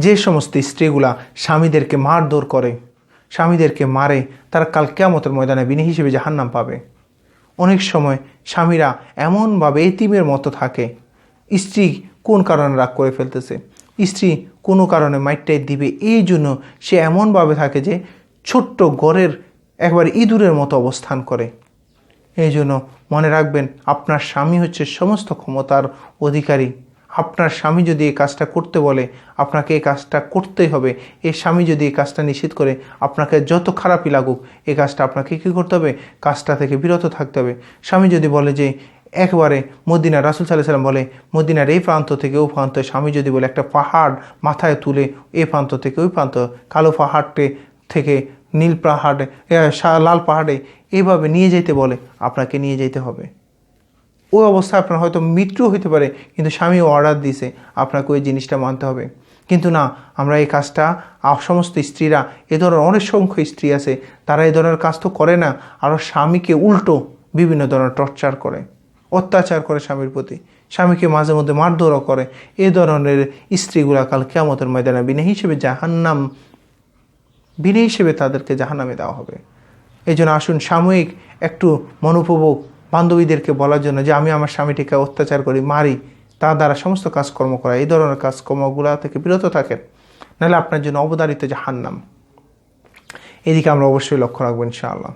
যে সমস্ত স্ত্রীগুলা স্বামীদেরকে মারধর করে, স্বামীদেরকে মারে, তারা কাল কেয়ামতের ময়দানে বিনি হিসেবে জাহান্নাম পাবে। অনেক সময় স্বামীরা এমনভাবে এতিমের মতো থাকে, স্ত্রী কোন কারণে রাগ করে ফেলতেছে? স্ত্রী কোনো কারণে মাইটটাই দিবে? এই জন্য সে এমনভাবে থাকে যে ছোট্ট গড়ের একবার ইঁদুরের মতো অবস্থান করে। এই জন্য মনে রাখবেন, আপনার স্বামী হচ্ছে সমস্ত ক্ষমতার অধিকারী। আপনার স্বামী যদি এই কাজটা করতে বলে, আপনাকে এই কাজটা করতেই হবে। এই স্বামী যদি এই কাজটা নিষেধ করে, আপনাকে যত খারাপই লাগুক, এই কাজটা আপনাকে কী করতে হবে? কাজটা থেকে বিরত থাকতে হবে। স্বামী যদি বলে যে, একবারে মদিনা রাসুল সাল্লাহ সাল্লাম বলে, মদিনার এই প্রান্ত থেকে ও প্রান্ত, স্বামী যদি বলে একটা পাহাড় মাথায় তুলে এ প্রান্ত থেকে ওই প্রান্ত, কালো পাহাড়টে থেকে নীল পাহাড়ে লাল পাহাড়ে এইভাবে নিয়ে যেতে বলে, আপনাকে নিয়ে যেতে হবে। ওই অবস্থায় আপনার হয়তো মৃত্যু হতে পারে, কিন্তু স্বামী অর্ডার দিছে, আপনাকে ওই জিনিসটা মানতে হবে। কিন্তু না, আমরা এই কাজটা সমস্ত স্ত্রীরা, এ ধরনের অনেক সংখ্য স্ত্রী আছে, তারা এ ধরনের কাজ তো করে না আরও স্বামীকে উল্টো বিভিন্ন ধরনের টর্চার করে, অত্যাচার করে স্বামীর প্রতি, স্বামীকে মাঝে মধ্যে মারধরও করে, এ ধরনের স্ত্রীগুলা কাল কেমতের ময়দানে বিনে হিসেবে জাহান্নাম বিনে হিসেবে তাদেরকে জাহান্নামে দেওয়া হবে। এই জন্য আসুন সাময়িক একটু মনোপভোগ বান্ধবীদেরকে বলার জন্য যে আমি আমার স্বামীটিকে অত্যাচার করি, মারি, তা দ্বারা সমস্ত কাজকর্ম করা, এই ধরনের কাজকর্মগুলা থেকে বিরত থাকেন। নাহলে আপনার জন্য অবদারিত জাহান্নাম। এদিকে আমরা অবশ্যই লক্ষ্য রাখব ইনশাআল্লাহ।